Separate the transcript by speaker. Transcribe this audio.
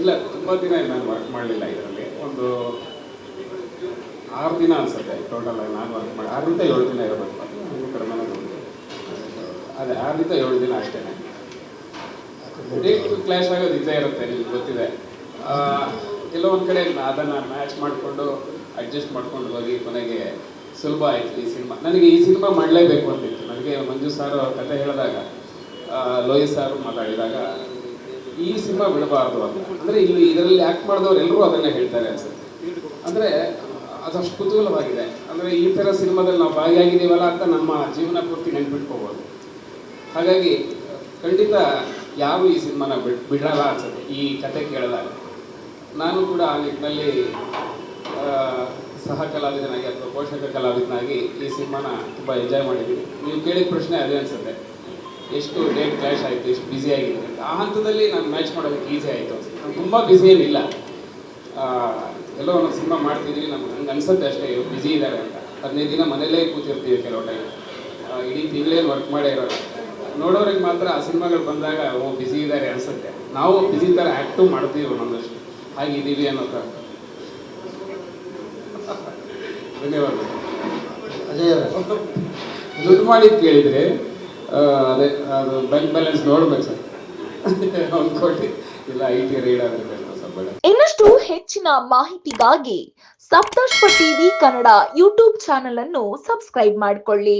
Speaker 1: ಇಲ್ಲ, ತುಂಬ ದಿನ ನಾನು ವರ್ಕ್ ಮಾಡಲಿಲ್ಲ ಇದರಲ್ಲಿ. ಒಂದು ಆರು ದಿನ ಅನ್ಸುತ್ತೆ ಟೋಟಲ್ ಆಗಿ ನಾನು ವರ್ಕ್ ಮಾಡಿ. ಆರರಿಂದ ಏಳು ದಿನ ಇರಬೇಕು. ಕಡಿಮೆ ಅದೇ ಆರರಿಂದ ಏಳು ದಿನ ಅಷ್ಟೇ. ಕ್ಲಾಶ್ ಆಗೋದು ಇದ್ದೇ ಇರುತ್ತೆ, ನಿಮ್ಗೆ ಗೊತ್ತಿದೆ. ಕೆಲವೊಂದು ಕಡೆ ಅದನ್ನು ಮ್ಯಾಚ್ ಮಾಡಿಕೊಂಡು ಅಡ್ಜಸ್ಟ್ ಮಾಡ್ಕೊಂಡು ಹೋಗಿ ಕೊನೆಗೆ ಸುಲಭ ಆಯಿತು ಈ ಸಿನಿಮಾ. ನನಗೆ ಈ ಸಿನಿಮಾ ಮಾಡಲೇಬೇಕು ಅಂತಿತ್ತು. ನನಗೆ ಮಂಜು ಸಾರು ಕತೆ ಹೇಳಿದಾಗ ಲೋಹಿತ್ ಸಾರು ಮಾತಾಡಿದಾಗ ಈ ಸಿನಿಮಾ ಬಿಡಬಾರ್ದು ಅಂತ. ಅಂದರೆ ಇಲ್ಲಿ ಇದರಲ್ಲಿ ಆ್ಯಕ್ಟ್ ಮಾಡಿದವರು ಎಲ್ಲರೂ ಅದನ್ನ ಹೇಳ್ತಾರೆ ಅನ್ಸುತ್ತೆ. ಅಂದರೆ ಅದಷ್ಟು ಕುತೂಹಲವಾಗಿದೆ. ಅಂದರೆ ಈ ಥರ ಸಿನಿಮಾದಲ್ಲಿ ನಾವು ಭಾಗಿಯಾಗಿದ್ದೀವಲ್ಲ ಅಂತ ನಮ್ಮ ಜೀವನ ಪೂರ್ತಿ ನೆನ್ಪಿಟ್ಕೋಬೋದು. ಹಾಗಾಗಿ ಖಂಡಿತ ಯಾರು ಈ ಸಿನಿಮಾನ ಬಿಡ್, ಬಿಡಲ್ಲ ಅನ್ಸುತ್ತೆ. ಈ ಕತೆ ಕೇಳಿದಾಗ. ನಾನು ಕೂಡ ಆ ನಿಟ್ಟಿನಲ್ಲಿ ಸಹ ಕಲಾವಿದನಾಗಿ ಅಥವಾ ಪೋಷಕ ಕಲಾವಿದನಾಗಿ ಈ ಸಿನಿಮಾನ ತುಂಬ ಎಂಜಾಯ್ ಮಾಡಿದ್ದೀನಿ. ನೀವು ಕೇಳಿದ ಪ್ರಶ್ನೆ ಅದೇ ಅನ್ಸುತ್ತೆ. ಎಷ್ಟು ಡೇಟ್ ಕ್ಲಾಶ್ ಆಯಿತು ಎಷ್ಟು ಬ್ಯುಸಿ ಆಗಿದೆ ಅಂತ. ಆ ಹಂತದಲ್ಲಿ ನಾನು ಮ್ಯಾಚ್ ಮಾಡೋದಕ್ಕೆ ಈಸಿ ಆಯಿತು. ನಾನು ತುಂಬ ಬ್ಯುಸಿ ಏನಿಲ್ಲ. ಎಲ್ಲೋ ಒಂದು ಸಿನಿಮಾ ಮಾಡ್ತಿದ್ದೀವಿ ನಮ್ಗೆ ಹಂಗೆ ಅನ್ಸುತ್ತೆ ಅಷ್ಟೇ ಇವ್ರು ಬ್ಯುಸಿ ಇದ್ದಾರೆ ಅಂತ. ಹದಿನೈದು ದಿನ ಮನೇಲೇ ಕೂತಿರ್ತೀವಿ ಕೆಲವು ಟೈಮ್ ಇಡೀ ತಿಂಗಳೇನು ವರ್ಕ್ ಮಾಡೇ ಇರೋದು ನೋಡೋರಿಗೆ ಮಾತ್ರ ಆ ಸಿನಿಮಾಗಳು ಬಂದಾಗ ಓ ಬ್ಯುಸಿ ಇದ್ದಾರೆ ಅನ್ಸುತ್ತೆ. ನಾವು ಬ್ಯುಸಿ ಥರ ಆ್ಯಕ್ಟು ಮಾಡ್ತೀವಿ ಒಂದೊಂದಷ್ಟು. ಹಾಗಿದ್ದೀವಿ ಅನ್ನೋ ಥರ ಧನ್ಯವಾದ ದುಡ್ಡು ಮಾಡಿದ್ದು ಕೇಳಿದರೆ ಅದೇ, ಅದು ಬ್ಯಾಂಕ್ ಬ್ಯಾಲೆನ್ಸ್ ನೋಡ್ಬೇಕು ಸರ್. ಒಂದು ಕೋಟಿ, ಇಲ್ಲ ಐ ಟಿ ರೈಡ್ ಬೇಡ.
Speaker 2: ಇನ್ನಷ್ಟು ಹೆಚ್ಚಿನ ಮಾಹಿತಿಗಾಗಿ Saptashwa TV Kannada YouTube channel ಅನ್ನು ಸಬ್ಸ್ಕ್ರೈಬ್ ಮಾಡಿಕೊಳ್ಳಿ.